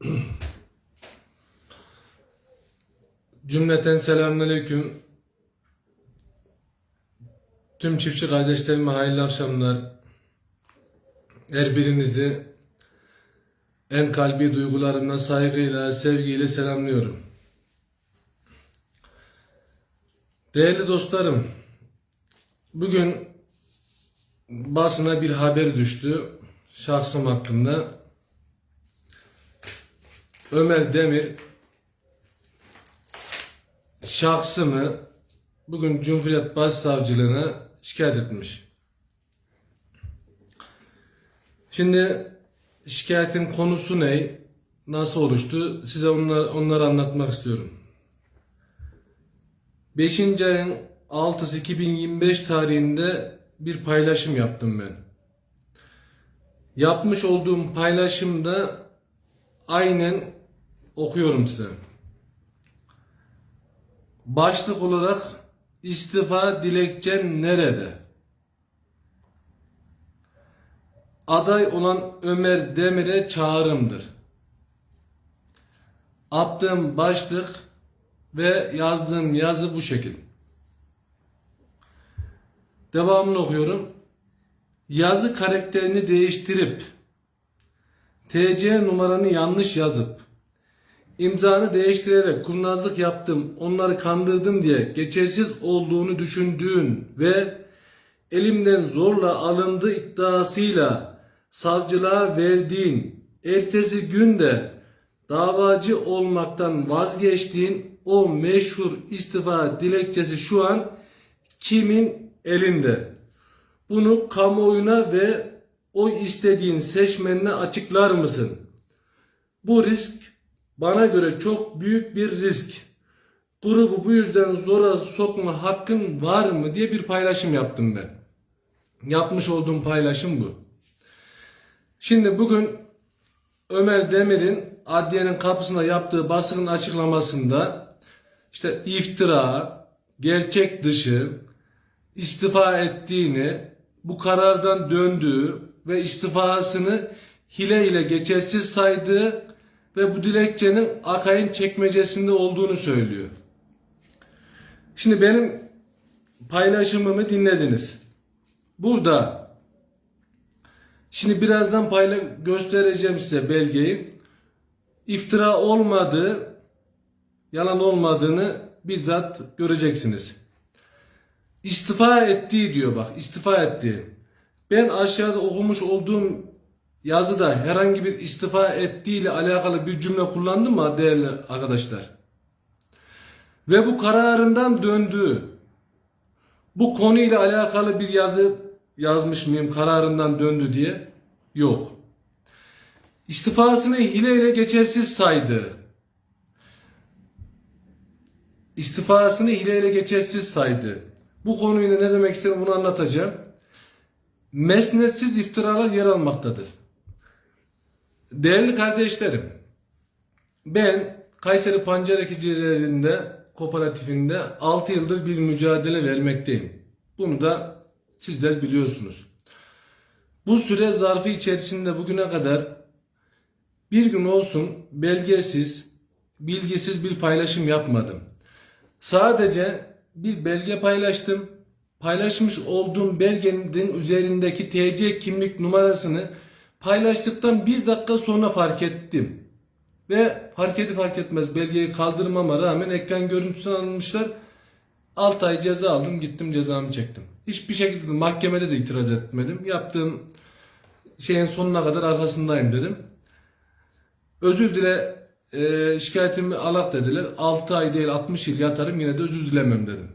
Cümleten selamünaleyküm. Tüm çiftçi kardeşlerime hayırlı akşamlar. Her birinizi en kalbi duygularımla, saygıyla, sevgiyle selamlıyorum. Değerli dostlarım, bugün basına bir haber düştü şahsım hakkında. Ömer Demir şahsımı bugün Cumhuriyet Başsavcılığına şikayet etmiş. Şimdi şikayetin konusu ne? Nasıl oluştu? Size onlar, onları anlatmak istiyorum. 5. ayın 6'sı 2025 tarihinde bir paylaşım yaptım ben. Yapmış olduğum paylaşımda aynen okuyorum size. Başlık olarak istifa dilekçen nerede? Aday olan Ömer Demir'e çağrımdır. Attığım başlık ve yazdığım yazı bu şekil. Devamını okuyorum. Yazı karakterini değiştirip TC numaranı yanlış yazıp imzanı değiştirerek kurnazlık yaptım, onları kandırdım diye geçersiz olduğunu düşündüğün ve elimden zorla alındı iddiasıyla savcılığa verdiğin ertesi günde davacı olmaktan vazgeçtiğin o meşhur istifa dilekçesi şu an kimin elinde? Bunu kamuoyuna ve o istediğin seçmenine açıklar mısın? Bu risk bana göre çok büyük bir risk. Grubu bu yüzden zora sokma hakkın var mı diye bir paylaşım yaptım ben. Yapmış olduğum paylaşım bu. Şimdi bugün Ömer Demir'in adliyenin kapısında yaptığı basının açıklamasında işte iftira, gerçek dışı, istifa ettiğini, bu karardan döndüğü ve istifasını hile ile geçersiz saydığı ve bu dilekçenin Akay'ın çekmecesinde olduğunu söylüyor. Şimdi benim paylaşımımı dinlediniz. Burada şimdi birazdan payla göstereceğim size belgeyi. İftira olmadığı, yalan olmadığını bizzat göreceksiniz. İstifa ettiği diyor bak, istifa ettiği. Ben aşağıda okumuş olduğum yazıda herhangi bir istifa ettiği ile alakalı bir cümle kullandım mı değerli arkadaşlar? Ve bu kararından döndüğü, bu konuyla alakalı bir yazı yazmış mıyım kararından döndü diye? Yok. İstifasını hileyle geçersiz saydı. İstifasını hileyle geçersiz saydı. Bu konuyla ne demek istediğimi bunu anlatacağım. Mesnetsiz iftiralar yer almaktadır. Değerli kardeşlerim, ben Kayseri Pancar Ekicilerinde kooperatifinde 6 yıldır bir mücadele vermekteyim. Bunu da sizler biliyorsunuz. Bu süre zarfı içerisinde bugüne kadar bir gün olsun belgesiz, bilgisiz bir paylaşım yapmadım. Sadece bir belge paylaştım. Paylaşmış olduğum belgenin üzerindeki TC kimlik numarasını paylaştıktan bir dakika sonra fark ettim. Ve fark edip fark etmez belgeyi kaldırmama rağmen ekran görüntüsünü almışlar. 6 ay ceza aldım gittim cezamı çektim. Hiçbir şekilde mahkemede de itiraz etmedim. Yaptığım şeyin sonuna kadar arkasındayım dedim. Özür dile e, şikayetimi alak dediler. 6 ay değil 60 yıl yatarım yine de özür dilemem dedim.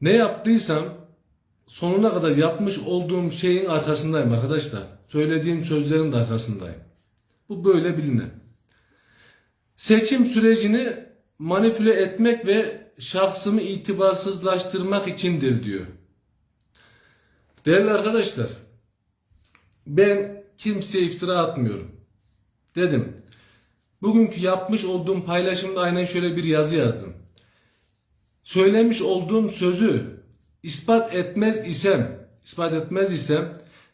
Ne yaptıysam sonuna kadar yapmış olduğum şeyin arkasındayım arkadaşlar. Söylediğim sözlerin de arkasındayım. Bu böyle biline. Seçim sürecini manipüle etmek ve şahsımı itibarsızlaştırmak içindir diyor. Değerli arkadaşlar, ben kimseye iftira atmıyorum. Dedim. Bugünkü yapmış olduğum paylaşımda aynen şöyle bir yazı yazdım. Söylemiş olduğum sözü ispat etmez isem, ispat etmez isem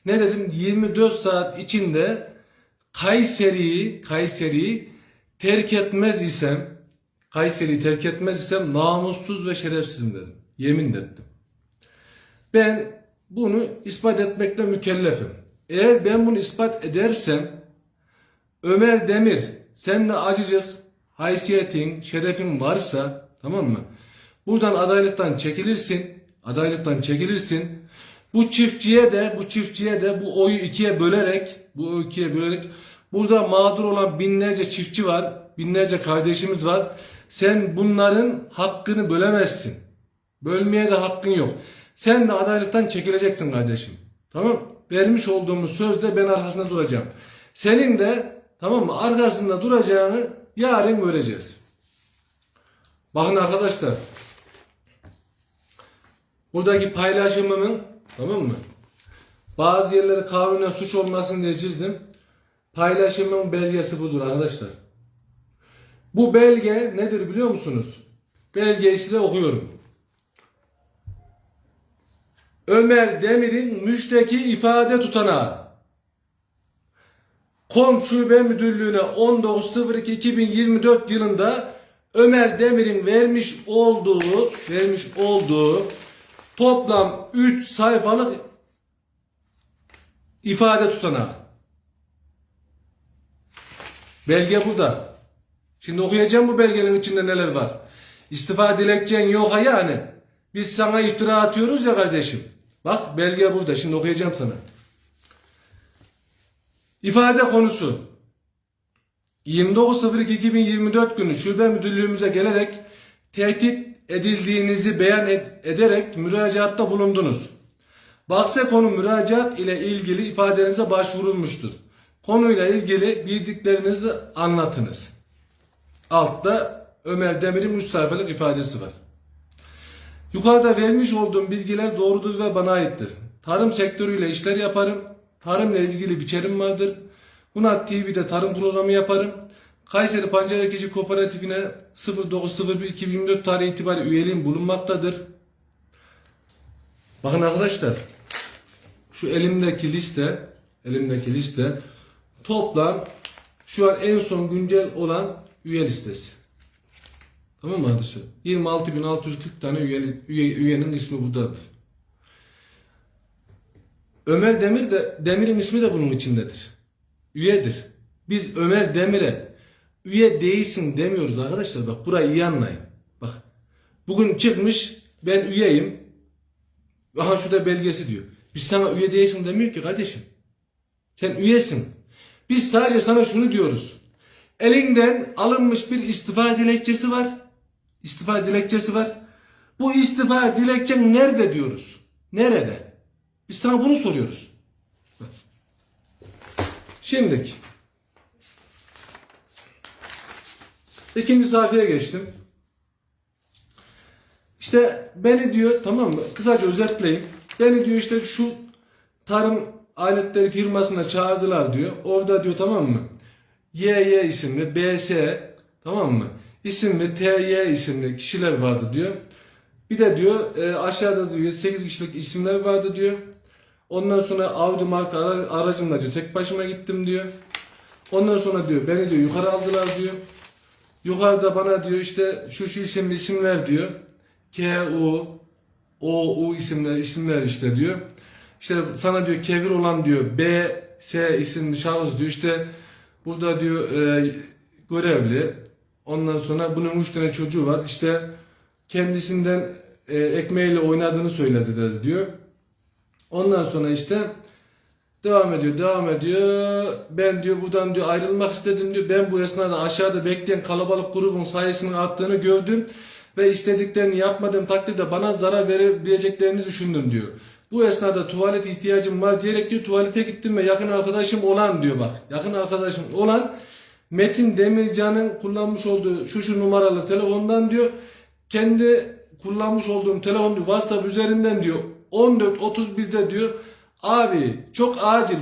ne dedim 24 saat içinde Kayseri'yi Kayseri'yi terk etmez isem Kayseri'yi terk etmez isem namussuz ve şerefsizim dedim. Yemin ettim. Ben bunu ispat etmekle mükellefim. Eğer ben bunu ispat edersem Ömer Demir sen de acıcık haysiyetin, şerefin varsa tamam mı? Buradan adaylıktan çekilirsin. Adaylıktan çekilirsin. Bu çiftçiye de bu çiftçiye de bu oyu ikiye bölerek bu oyu ikiye bölerek burada mağdur olan binlerce çiftçi var. Binlerce kardeşimiz var. Sen bunların hakkını bölemezsin. Bölmeye de hakkın yok. Sen de adaylıktan çekileceksin kardeşim. Tamam? Vermiş olduğumuz sözde ben arkasında duracağım. Senin de tamam mı arkasında duracağını yarın göreceğiz. Bakın arkadaşlar. Buradaki paylaşımımın tamam mı? Bazı yerleri kanunen suç olmasın diye çizdim. Paylaşımın belgesi budur arkadaşlar. Bu belge nedir biliyor musunuz? Belgeyi size okuyorum. Ömer Demir'in müşteki ifade tutanağı. Kom Şube Müdürlüğü'ne 19.02.2024 yılında Ömer Demir'in vermiş olduğu vermiş olduğu toplam 3 sayfalık ifade tutanağı. Belge burada. Şimdi okuyacağım bu belgenin içinde neler var. İstifa dilekçen yok ha yani. Biz sana iftira atıyoruz ya kardeşim. Bak belge burada. Şimdi okuyacağım sana. İfade konusu 29.02.2024 günü şube müdürlüğümüze gelerek tehdit edildiğinizi beyan ed- ederek müracaatta bulundunuz. Bakse konu müracaat ile ilgili ifadenize başvurulmuştur. Konuyla ilgili bildiklerinizi anlatınız. Altta Ömer Demir'in 3 sayfalık ifadesi var. Yukarıda vermiş olduğum bilgiler doğrudur ve bana aittir. Tarım sektörüyle işler yaparım. Tarımla ilgili biçerim vardır. Hunat TV'de tarım programı yaparım. Kayseri Pancar Ekici Kooperatifine 09.01.2024 tarihi itibariyle üyeliğim bulunmaktadır. Bakın arkadaşlar şu elimdeki liste elimdeki liste toplam şu an en son güncel olan üye listesi. Tamam mı arkadaşlar? 26.640 tane üye, üye, üyenin ismi buradadır. Ömer Demir de Demir'in ismi de bunun içindedir. Üyedir. Biz Ömer Demir'e üye değilsin demiyoruz arkadaşlar. Bak burayı iyi anlayın. Bak. Bugün çıkmış ben üyeyim. Aha şurada belgesi diyor. Biz sana üye değilsin demiyor ki kardeşim. Sen üyesin. Biz sadece sana şunu diyoruz. Elinden alınmış bir istifa dilekçesi var. İstifa dilekçesi var. Bu istifa dilekçen nerede diyoruz? Nerede? Biz sana bunu soruyoruz. Şimdiki. İkinci sayfaya geçtim. İşte beni diyor tamam mı? Kısaca özetleyeyim. Beni diyor işte şu tarım aletleri firmasına çağırdılar diyor. Orada diyor tamam mı? YY isimli BS tamam mı? İsimli TY isimli kişiler vardı diyor. Bir de diyor e, aşağıda diyor 8 kişilik isimler vardı diyor. Ondan sonra Audi marka ara- aracımla diyor tek başıma gittim diyor. Ondan sonra diyor beni diyor yukarı aldılar diyor. Yukarıda bana diyor işte şu şu isimli isimler diyor. K, U, O, U isimler, isimler işte diyor. İşte sana diyor kevir olan diyor B, S isimli şahıs diyor. İşte burada diyor e, görevli. Ondan sonra bunun üç tane çocuğu var. İşte kendisinden e, ekmeğiyle oynadığını söylediler diyor. Ondan sonra işte devam ediyor, devam ediyor. Ben diyor buradan diyor ayrılmak istedim diyor. Ben bu esnada aşağıda bekleyen kalabalık grubun sayısının arttığını gördüm ve istediklerini yapmadığım takdirde bana zarar verebileceklerini düşündüm diyor. Bu esnada tuvalet ihtiyacım var diyerek diyor tuvalete gittim ve yakın arkadaşım olan diyor bak. Yakın arkadaşım olan Metin Demircan'ın kullanmış olduğu şu şu numaralı telefondan diyor kendi kullanmış olduğum telefon diyor WhatsApp üzerinden diyor 14.31'de diyor abi çok acil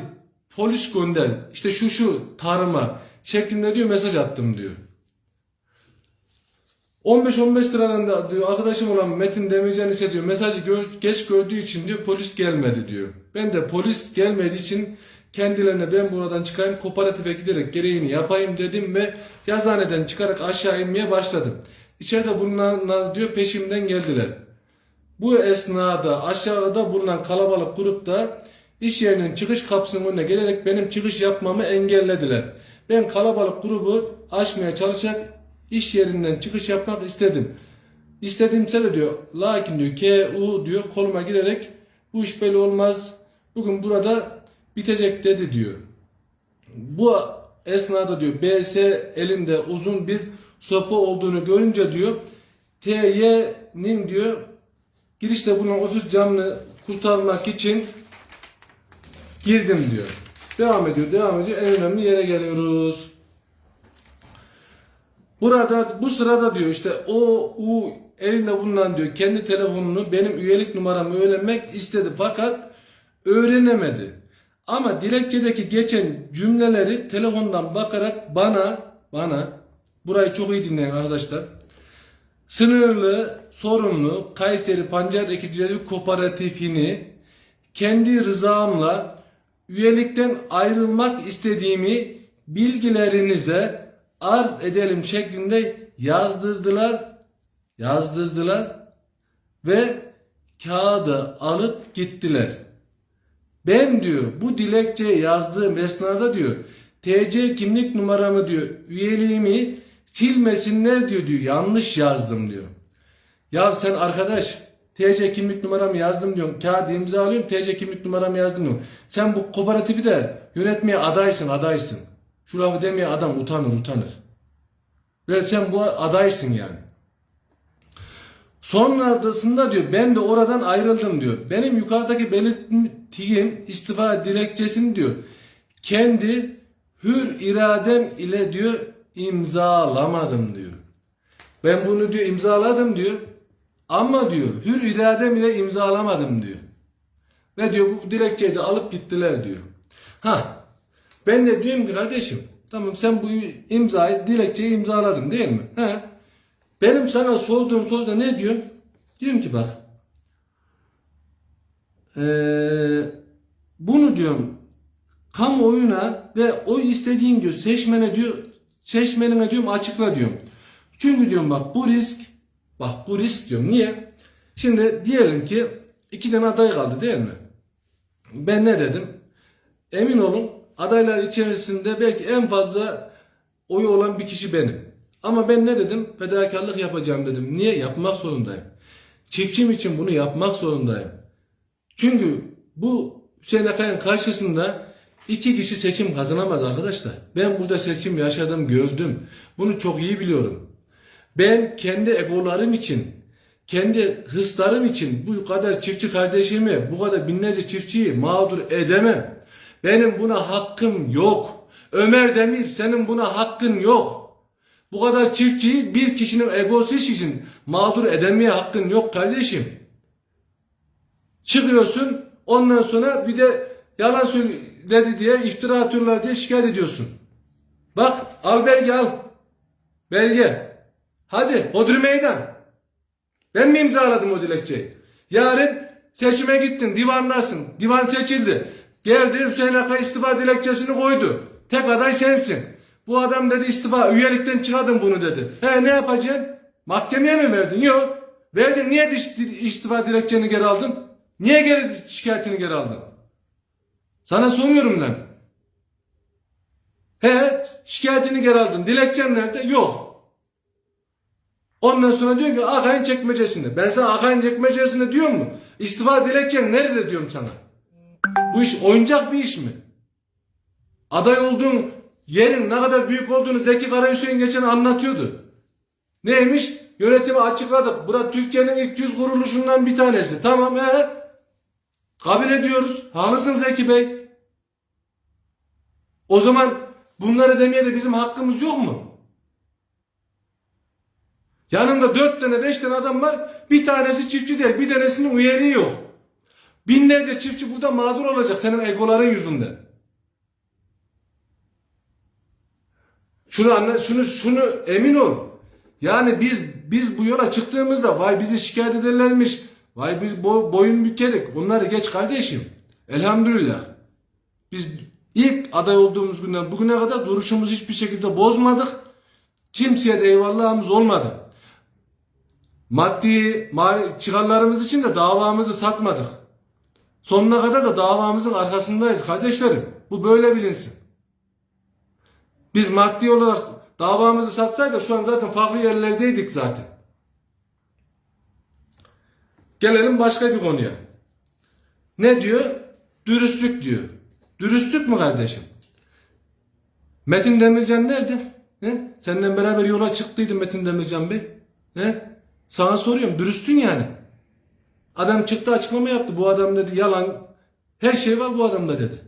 polis gönder işte şu şu tarıma şeklinde diyor mesaj attım diyor. 15-15 liradan da diyor arkadaşım olan Metin Demircan ise diyor mesajı gör- geç gördüğü için diyor polis gelmedi diyor. Ben de polis gelmediği için Kendilerine ben buradan çıkayım kooperatife giderek gereğini yapayım dedim ve yazıhaneden çıkarak aşağı inmeye başladım. İçeride bulunanlar diyor peşimden geldiler. Bu esnada aşağıda bulunan kalabalık grupta iş yerinin çıkış kapısının önüne gelerek benim çıkış yapmamı engellediler. Ben kalabalık grubu aşmaya çalışarak iş yerinden çıkış yapmak istedim. İstediğimse de diyor lakin diyor K, U diyor koluma girerek bu iş böyle olmaz. Bugün burada bitecek dedi diyor. Bu esnada diyor BS elinde uzun bir sopa olduğunu görünce diyor TY'nin diyor girişte bulunan ofis camını kurtarmak için girdim diyor. Devam ediyor, devam ediyor. En önemli yere geliyoruz. Burada bu sırada diyor işte o u elinde bulunan diyor kendi telefonunu benim üyelik numaramı öğrenmek istedi fakat öğrenemedi. Ama dilekçedeki geçen cümleleri telefondan bakarak bana bana burayı çok iyi dinleyin arkadaşlar. Sınırlı, sorumlu Kayseri Pancar Ekicileri Kooperatifini kendi rızamla üyelikten ayrılmak istediğimi bilgilerinize arz edelim şeklinde yazdırdılar, yazdırdılar ve kağıdı alıp gittiler. Ben diyor bu dilekçeyi yazdığım esnada diyor TC kimlik numaramı diyor üyeliğimi silmesinler diyor diyor yanlış yazdım diyor. Ya sen arkadaş TC kimlik numaramı yazdım diyorum. Kağıdı imzalıyorum TC kimlik numaramı yazdım diyorum. Sen bu kooperatifi de yönetmeye adaysın adaysın. Şu lafı demeye adam utanır utanır. Ve sen bu adaysın yani. Sonrasında diyor ben de oradan ayrıldım diyor. Benim yukarıdaki belirttiğim istifa dilekçesini diyor kendi hür iradem ile diyor imzalamadım diyor. Ben bunu diyor imzaladım diyor. Ama diyor hür iradem ile imzalamadım diyor. Ve diyor bu dilekçeyi de alıp gittiler diyor. Ha ben de diyorum ki kardeşim tamam sen bu imzayı dilekçeyi imzaladın değil mi? He. Benim sana sorduğum soruda ne diyorum? Diyorum ki bak eee, bunu diyorum kamuoyuna ve o istediğin diyor seçmene diyor seçmenine diyorum açıkla diyorum. Çünkü diyorum bak bu risk bak bu risk diyorum. Niye? Şimdi diyelim ki iki tane aday kaldı değil mi? Ben ne dedim? Emin olun adaylar içerisinde belki en fazla oyu olan bir kişi benim. Ama ben ne dedim? Fedakarlık yapacağım dedim. Niye? Yapmak zorundayım. Çiftçim için bunu yapmak zorundayım. Çünkü bu Hüseyin Akay'ın karşısında iki kişi seçim kazanamaz arkadaşlar. Ben burada seçim yaşadım, gördüm. Bunu çok iyi biliyorum. Ben kendi egolarım için, kendi hırslarım için bu kadar çiftçi kardeşimi, bu kadar binlerce çiftçiyi mağdur edemem. Benim buna hakkım yok. Ömer Demir senin buna hakkın yok. Bu kadar çiftçiyi bir kişinin egosu için mağdur edemeye hakkın yok kardeşim. Çıkıyorsun ondan sonra bir de yalan söyledi diye iftira atıyorlar diye şikayet ediyorsun. Bak al belge al. Belge. Hadi hodri meydan. Ben mi imzaladım o dilekçeyi? Yarın seçime gittin divandasın. Divan seçildi. Geldi Hüseyin Akay istifa dilekçesini koydu. Tek aday sensin. Bu adam dedi istifa üyelikten çıkardım bunu dedi. He ne yapacaksın? Mahkemeye mi verdin? Yok. Verdin niye istifa dilekçeni geri aldın? Niye geri şikayetini geri aldın? Sana soruyorum lan. He şikayetini geri aldın. Dilekçen nerede? Yok. Ondan sonra diyor ki Akay'ın çekmecesinde. Ben sana Akay'ın çekmecesinde diyor mu? İstifa dilekçen nerede diyorum sana. Bu iş oyuncak bir iş mi? Aday olduğun yerin ne kadar büyük olduğunu Zeki Karahüseyin geçen anlatıyordu. Neymiş? Yönetimi açıkladık. Burası Türkiye'nin ilk yüz kuruluşundan bir tanesi. Tamam he. Kabul ediyoruz. Haklısın Zeki Bey. O zaman bunları demeye de bizim hakkımız yok mu? Yanında dört tane beş tane adam var. Bir tanesi çiftçi değil. Bir tanesinin üyeliği yok. Binlerce çiftçi burada mağdur olacak senin egoların yüzünden. Şunu anla, şunu şunu emin ol. Yani biz biz bu yola çıktığımızda vay bizi şikayet ederlermiş. Vay biz bo- boyun bükerik. Onları geç kardeşim. Elhamdülillah. Biz İlk aday olduğumuz günden bugüne kadar duruşumuzu hiçbir şekilde bozmadık. Kimseye de eyvallahımız olmadı. Maddi çıkarlarımız için de davamızı satmadık. Sonuna kadar da davamızın arkasındayız kardeşlerim. Bu böyle bilinsin. Biz maddi olarak davamızı satsaydık şu an zaten farklı yerlerdeydik zaten. Gelelim başka bir konuya. Ne diyor? Dürüstlük diyor. Dürüstlük mü kardeşim? Metin Demircan nerede? He? Seninle beraber yola çıktıydı Metin Demircan Bey. He? Sana soruyorum dürüstün yani. Adam çıktı açıklama yaptı. Bu adam dedi yalan. Her şey var bu adamda dedi.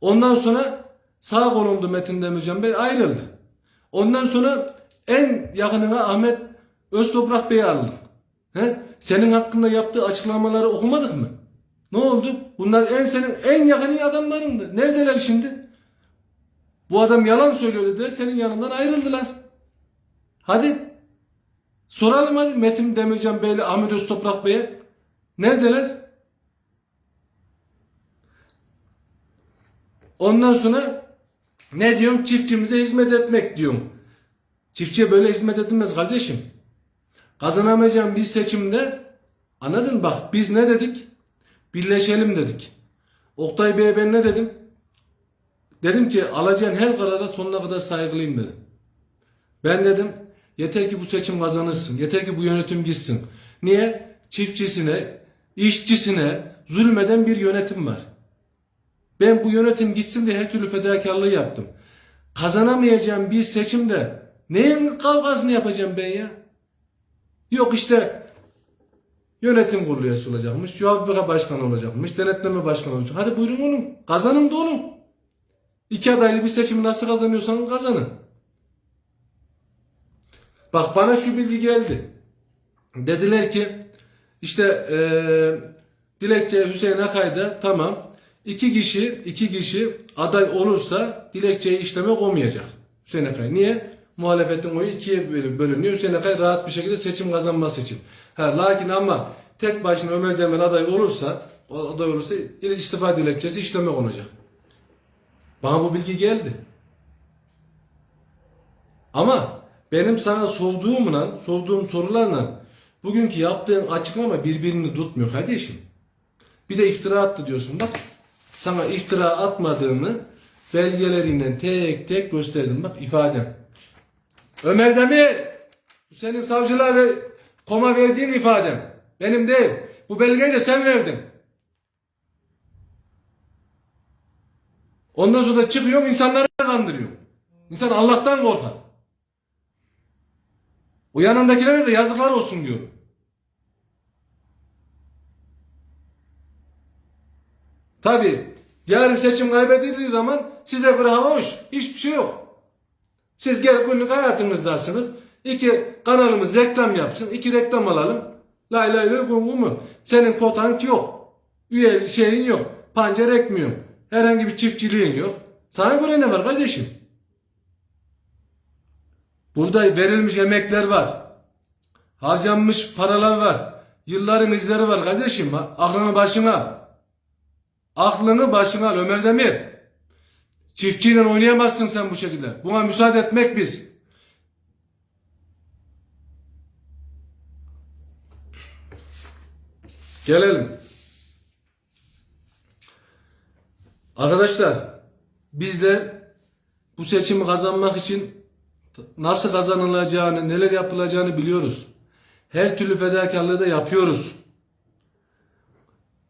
Ondan sonra sağ kolumdu Metin Demircan Bey ayrıldı. Ondan sonra en yakınına Ahmet Öztoprak Bey'i aldı. He? Senin hakkında yaptığı açıklamaları okumadık mı? Ne oldu? Bunlar en senin en yakın adamlarındı. Neredeler şimdi? Bu adam yalan söylüyor dediler. Senin yanından ayrıldılar. Hadi. Soralım hadi Metin Demircan Bey'le Ahmet Öztoprak Bey'e. Neredeler? Ondan sonra ne diyorum? Çiftçimize hizmet etmek diyorum. Çiftçiye böyle hizmet edilmez kardeşim. Kazanamayacağım bir seçimde anladın? Bak biz ne dedik? Birleşelim dedik. Oktay Bey'e ben ne dedim? Dedim ki alacağın her karara sonuna kadar saygılıyım dedim. Ben dedim yeter ki bu seçim kazanırsın. Yeter ki bu yönetim gitsin. Niye? Çiftçisine, işçisine zulmeden bir yönetim var. Ben bu yönetim gitsin diye her türlü fedakarlığı yaptım. Kazanamayacağım bir seçimde neyin kavgasını yapacağım ben ya? Yok işte yönetim kurulu üyesi olacakmış, fabrika başkanı olacakmış, denetleme başkanı olacak. Hadi buyurun oğlum, kazanın da oğlum. İki adaylı bir seçimi nasıl kazanıyorsanız kazanın. Bak bana şu bilgi geldi. Dediler ki işte eee dilekçe Hüseyin Akay'da tamam iki kişi iki kişi aday olursa dilekçeyi işleme olmayacak. Hüseyin Akay. Niye? Muhalefetin oyu ikiye bölü- bölünüyor. Hüseyin Akay rahat bir şekilde seçim kazanması için. Ha, lakin ama tek başına Ömer Demir aday olursa aday olursa istifa dilekçesi işleme olacak. Bana bu bilgi geldi. Ama benim sana sorduğumla, sorduğum sorularla bugünkü yaptığın açıklama birbirini tutmuyor kardeşim. Bir de iftira attı diyorsun. Bak sana iftira atmadığımı belgelerinden tek tek gösterdim. Bak ifadem. Ömer Demir bu senin savcılığa ve koma verdiğin ifadem. Benim değil. Bu belgeyi de sen verdin. Ondan sonra da çıkıyorum insanları kandırıyorum. İnsan Allah'tan korkar. O yanındakilere de yazıklar olsun diyorum. Tabi yarın seçim kaybedildiği zaman size göre hava hoş. Hiçbir şey yok. Siz gel günlük hayatınızdasınız. İki kanalımız reklam yapsın. iki reklam alalım. Lay lay lay gun mu? Senin potant yok. Üye şeyin yok. Pancar ekmiyor. Herhangi bir çiftçiliğin yok. Sana göre ne var kardeşim? Burada verilmiş emekler var. Harcanmış paralar var. Yılların izleri var kardeşim. Aklını başına. Aklını başına al Ömer Demir. Çiftçiyle oynayamazsın sen bu şekilde. Buna müsaade etmek biz. Gelelim. Arkadaşlar bizler bu seçimi kazanmak için nasıl kazanılacağını, neler yapılacağını biliyoruz. Her türlü fedakarlığı da yapıyoruz.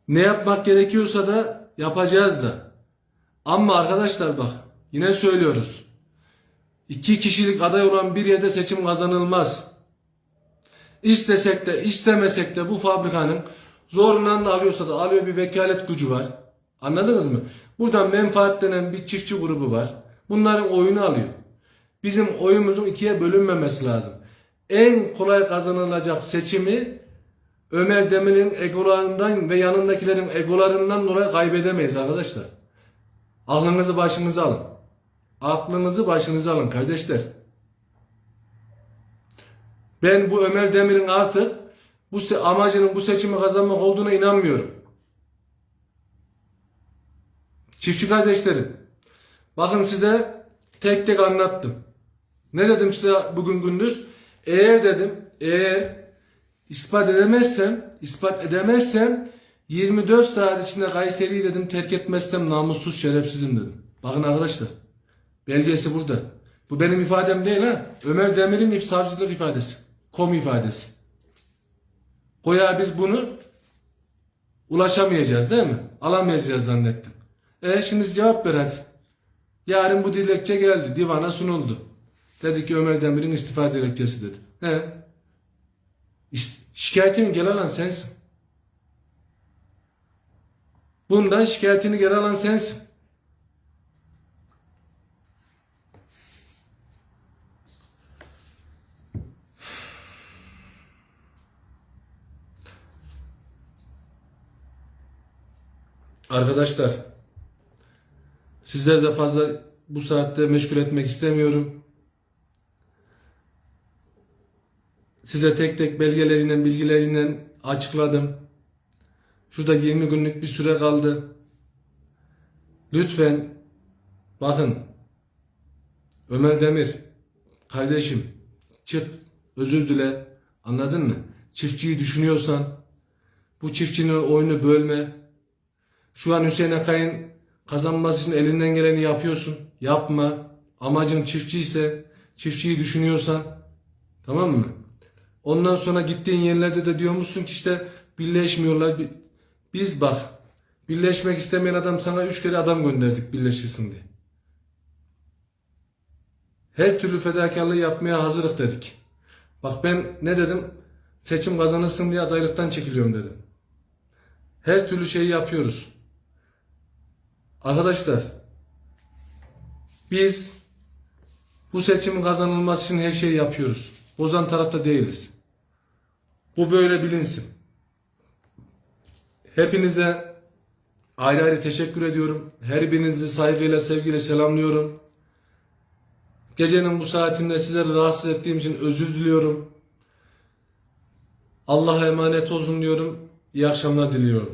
Ne yapmak gerekiyorsa da yapacağız da. Ama arkadaşlar bak yine söylüyoruz. İki kişilik aday olan bir yerde seçim kazanılmaz. İstesek de istemesek de bu fabrikanın zorundan da alıyorsa da alıyor bir vekalet gücü var. Anladınız mı? Buradan menfaatlenen bir çiftçi grubu var. Bunların oyunu alıyor. Bizim oyumuzun ikiye bölünmemesi lazım. En kolay kazanılacak seçimi Ömer Demir'in egolarından ve yanındakilerin egolarından dolayı kaybedemeyiz arkadaşlar. Aklınızı başınıza alın. Aklınızı başınıza alın kardeşler. Ben bu Ömer Demir'in artık bu amacının bu seçimi kazanmak olduğuna inanmıyorum. Çiftçi kardeşlerim, Bakın size tek tek anlattım. Ne dedim size bugün gündüz? Eğer dedim, eğer ispat edemezsem, ispat edemezsem 24 saat içinde Kayseri'yi dedim terk etmezsem namussuz şerefsizim dedim. Bakın arkadaşlar. Belgesi burada. Bu benim ifadem değil ha. Ömer Demir'in savcılık ifadesi. Kom ifadesi. Koya biz bunu ulaşamayacağız değil mi? Alamayacağız zannettim. E şimdi cevap ver hadi. Yarın bu dilekçe geldi. Divana sunuldu. Dedi ki Ömer Demir'in istifa dilekçesi dedi. He. Şikayetini gel alan sensin. Bundan şikayetini geri alan sensin. Arkadaşlar sizleri de fazla bu saatte meşgul etmek istemiyorum. Size tek tek belgelerinden, bilgilerinden açıkladım. Şurada 20 günlük bir süre kaldı. Lütfen bakın Ömer Demir kardeşim çık özür dile anladın mı? Çiftçiyi düşünüyorsan bu çiftçinin oyunu bölme. Şu an Hüseyin Akay'ın kazanması için elinden geleni yapıyorsun. Yapma. Amacın çiftçi ise çiftçiyi düşünüyorsan tamam mı? Ondan sonra gittiğin yerlerde de diyormuşsun ki işte birleşmiyorlar. Bi- Biz bak birleşmek istemeyen adam sana üç kere adam gönderdik birleşirsin diye. Her türlü fedakarlığı yapmaya hazırlık dedik. Bak ben ne dedim? Seçim kazanırsın diye adaylıktan çekiliyorum dedim. Her türlü şeyi yapıyoruz. Arkadaşlar biz bu seçimin kazanılması için her şeyi yapıyoruz. Bozan tarafta değiliz. Bu böyle bilinsin. Hepinize ayrı ayrı teşekkür ediyorum. Her birinizi saygıyla, sevgiyle selamlıyorum. Gecenin bu saatinde sizleri rahatsız ettiğim için özür diliyorum. Allah'a emanet olun diyorum. İyi akşamlar diliyorum.